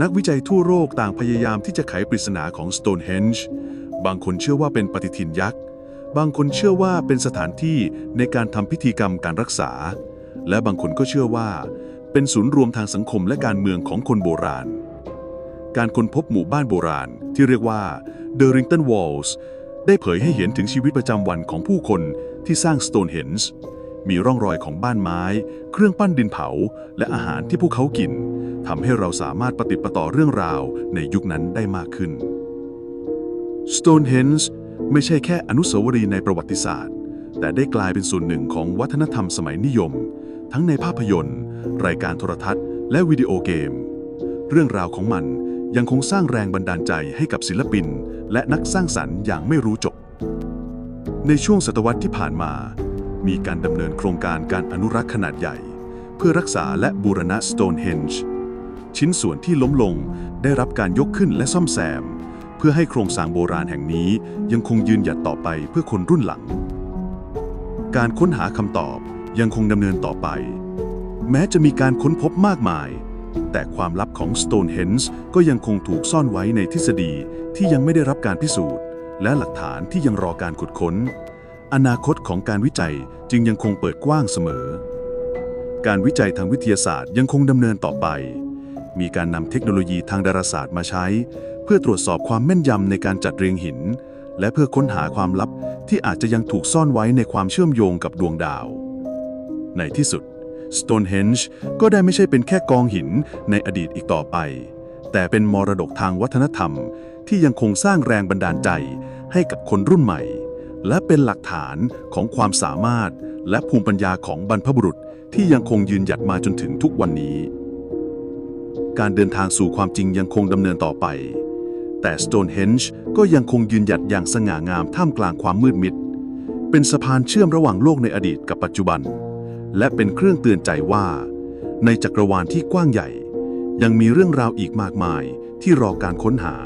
นักวิจัยทั่วโลกต่างพยายามที่จะไขปริศนาของ Stonehenge บางคนเชื่อว่าเป็นปฏิทินยักษ์ บางคนเชื่อว่าเป็นสถานที่ในการทำพิธีกรรมการรักษา และบางคนก็เชื่อว่า เป็นศูนย์รวมทางสังคมและการเมืองของคนโบราณ การค้นพบหมู่บ้านโบราณที่เรียกว่า The Rington Walls ได้เผยให้เห็นถึงชีวิตประจำวันของผู้คนที่สร้าง Stonehenge มีร่องรอยของบ้านไม้ เครื่องปั้นดินเผา และอาหารที่พวกเขากิน ทำให้เราสามารถปฏิประต่อเรื่องราวในยุคนั้นได้มากขึ้น Stonehenge ไม่ใช่แค่อนุสาวรีย์ในประวัติศาสตร์ แต่ได้กลายเป็นส่วนหนึ่งของวัฒนธรรมสมัยนิยม ทั้งในภาพยนตร์ รายการโทรทัศน์ และวิดีโอเกม เรื่องราวของมันยังคงสร้างแรงบันดาลใจให้กับศิลปิน และนักสร้างสรรค์อย่างไม่รู้จบ ในช่วงศตวรรษที่ผ่านมา มีการดำเนินโครงการการอนุรักษ์ขนาดใหญ่ เพื่อรักษาและบูรณะ Stonehenge ชิ้นส่วนที่ล้มลงได้รับการยกขึ้นและซ่อมแซม เพื่อให้โครงสร้างโบราณแห่งนี้ยังคงยืนหยัดต่อไปเพื่อคนรุ่นหลัง การค้นหาคำตอบยังคงดำเนินต่อไป แม้จะมีการค้นพบมากมาย แต่ความลับของ Stonehenge ก็ยังคงถูกซ่อนไว้ในทฤษฎีที่ยังไม่ได้รับการพิสูจน์ และหลักฐานที่ยังรอการขุดค้น อนาคตของการวิจัยจึงยังคงเปิดกว้างเสมอ การวิจัยทางวิทยาศาสตร์ยังคงดำเนินต่อไป มีการนำเทคโนโลยีทางดาราศาสตร์มาใช้ เพื่อตรวจสอบความแม่นยำในการจัดเรียงหิน และเพื่อค้นหาความลับที่อาจจะยังถูกซ่อนไว้ในความเชื่อมโยงกับดวงดาว ในที่สุด Stonehenge ก็ได้ไม่ใช่เป็นแค่กองหินในอดีตอีกต่อไป แต่เป็นมรดกทางวัฒนธรรม ที่ยังคงสร้างแรงบันดาลใจให้กับคนรุ่นใหม่ และเป็นหลักฐานของความสามารถและภูมิปัญญาของบรรพบุรุษที่ยังคงยืนหยัดมาจนถึงทุกวันนี้ การเดินทางสู่ความจริงยังคงดำเนินต่อไป แต่ Stonehenge ก็ยังคงยืนหยัดอย่างสง่างามท่ามกลางความมืดมิด เป็นสะพานเชื่อมระหว่างโลกในอดีตกับปัจจุบัน และเป็นเครื่องเตือนใจว่า ในจักรวาลที่กว้างใหญ่ ยังมีเรื่องราวอีกมากมายที่รอการค้นหา